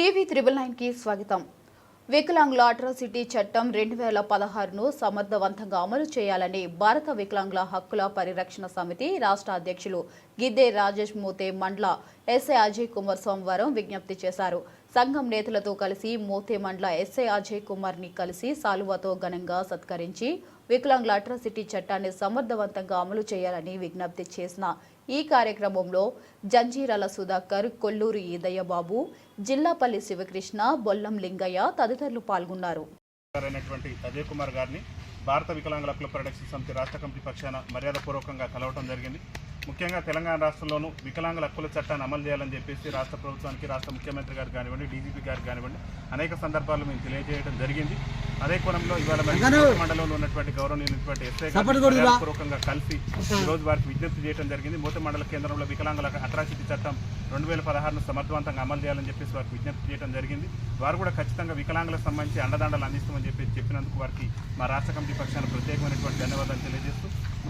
TV triple నైన్కి స్వాగతం. వికలాంగుల అట్రాసిటీ చట్టం రెండు వేల పదహారును సమర్థవంతంగా అమలు చేయాలని భారత వికలాంగుల హక్కుల పరిరక్షణ సమితి రాష్ట్ర అధ్యక్షులు గిద్దే రాజేష్ మూతే మండ్ల ఎస్ఐ అజయ్ కుమార్ సోమవారం విజ్ఞప్తి చేశారు. సంఘం నేతలతో కలిసి మోతే మండల ఎస్ఐ అజయ్ కుమార్ని కలిసి సాలువాతో ఘనంగా సత్కరించి వికలాంగుల అట్రాసిటీ చట్టాన్ని సమర్థవంతంగా అమలు చేయాలని విజ్ఞప్తి చేసిన ఈ కార్యక్రమంలో జంజీరాల సుధాకర్ కొల్లూరి ఈదయ్యబాబు జిల్లాపల్లి శివకృష్ణ బొల్లం లింగయ్య తదితరులు పాల్గొన్నారు. అజయ్ కుమార్ గారిని భారత వికలాంగుల క్లబ్ ప్రొడక్షన్ సమితి రాష్ట్ర కమిటీ పక్షాన మర్యాదపూర్వకంగా కలవటం జరిగింది. ముఖ్యంగా తెలంగాణ రాష్ట్రంలోనూ వికలాంగుల హక్కుల చట్టాన్ని అమలు చేయాలని చెప్పేసి రాష్ట్ర ప్రభుత్వానికి రాష్ట్ర ముఖ్యమంత్రి గారు కానివ్వండి డీజీపీ గారు కానివ్వండి అనేక సందర్భాల్లో మేము తెలియజేయడం జరిగింది. అదే కోణంలో ఇవాళ మండలంలో ఉన్నటువంటి గౌరవనీయులైనటువంటి ఎస్ఐ మర్యాదపూర్వకంగా కలిసి ఈ రోజు వారికి విజ్ఞప్తి చేయడం జరిగింది. మూత మండల కేంద్రంలో వికలాంగుల అట్రాసిటీ చట్టం రెండు వేల పదహారును సమర్థవంతంగా అమలు చేయాలని చెప్పేసి వారికి విజ్ఞప్తి చేయడం జరిగింది. వారు కూడా ఖచ్చితంగా వికలాంగులకు సంబంధించి అండదండలు అందిస్తామని చెప్పి చెప్పినందుకు వారికి మా రాష్ట్ర కమిటీ పక్షాన ప్రత్యేకమైనటువంటి ధన్యవాదాలు తెలియజేస్తూ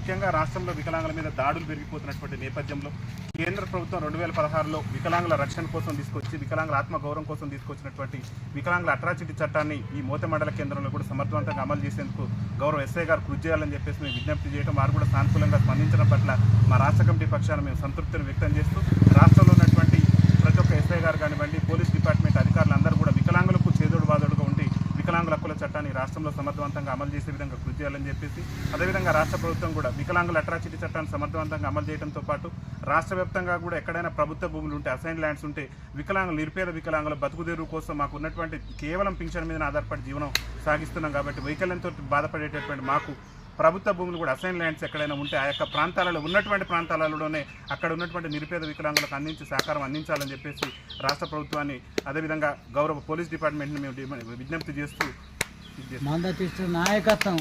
ముఖ్యంగా రాష్ట్రంలో వికలాంగుల మీద దాడులు పెరిగిపోతున్నటువంటి నేపథ్యంలో కేంద్ర ప్రభుత్వం రెండు వేల పదహారులో వికలాంగుల రక్షణ కోసం తీసుకొచ్చి వికలాంగుల ఆత్మగౌరవం కోసం తీసుకొచ్చినటువంటి వికలాంగుల అట్రాసిటీ చట్టాన్ని ఈ మోత మండల కేంద్రంలో కూడా సమర్థవంతంగా అమలు చేసేందుకు గౌరవ ఎస్ఐ గారు కృషి చేయాలని చెప్పేసి మేము విజ్ఞప్తి చేయడం వారు కూడా సానుకూలంగా స్పందించడం పట్ల మా రాష్ట్ర కమిటీ పక్షాన మేము సంతృప్తిని వ్యక్తం చేస్తూ రాష్ట్రంలో ఉన్నటువంటి ప్రతి ఒక్క ఎస్ఐ గారు కానివ్వండి పోలీస్ డిపార్ట్మెంట్ అధికారులందరూ కూడా వికలాంగులకు చేదోడు బాదోడుగా ఉండి వికలాంగుల హక్కుల చట్టాన్ని రాష్ట్రంలో సమర్థవంతంగా అమలు చేసే విధంగా కృషి చేయాలని చెప్పేసి అదేవిధంగా రాష్ట్ర ప్రభుత్వం కూడా వికలాంగుల అట్రాసిటీ చట్టాన్ని సమర్థవంతంగా అమలు చేయడంతో పాటు రాష్ట్ర వ్యాప్తంగా కూడా ఎక్కడైనా ప్రభుత్వ భూములు ఉంటే అసైన్ ల్యాండ్స్ ఉంటే వికలాంగులు నిరుపేద వికలాంగుల బతుకుదేరు కోసం మాకు ఉన్నటువంటి కేవలం పింఛన్ మీద ఆధారపడి జీవనం సాగిస్తున్నాం కాబట్టి వైకల్యంతో బాధపడేటటువంటి మాకు ప్రభుత్వ భూములు కూడా అసైన్ ల్యాండ్స్ ఎక్కడైనా ఉంటే ఆ యొక్క ప్రాంతాలలో ఉన్నటువంటి ప్రాంతాలలోనే అక్కడ ఉన్నటువంటి నిరుపేద వికలాంగులకు అందించి సహకారం అందించాలని చెప్పేసి రాష్ట్ర ప్రభుత్వాన్ని అదేవిధంగా గౌరవ పోలీస్ డిపార్ట్మెంట్ని మేము విజ్ఞప్తి చేస్తూ ఇది నాయకత్వం.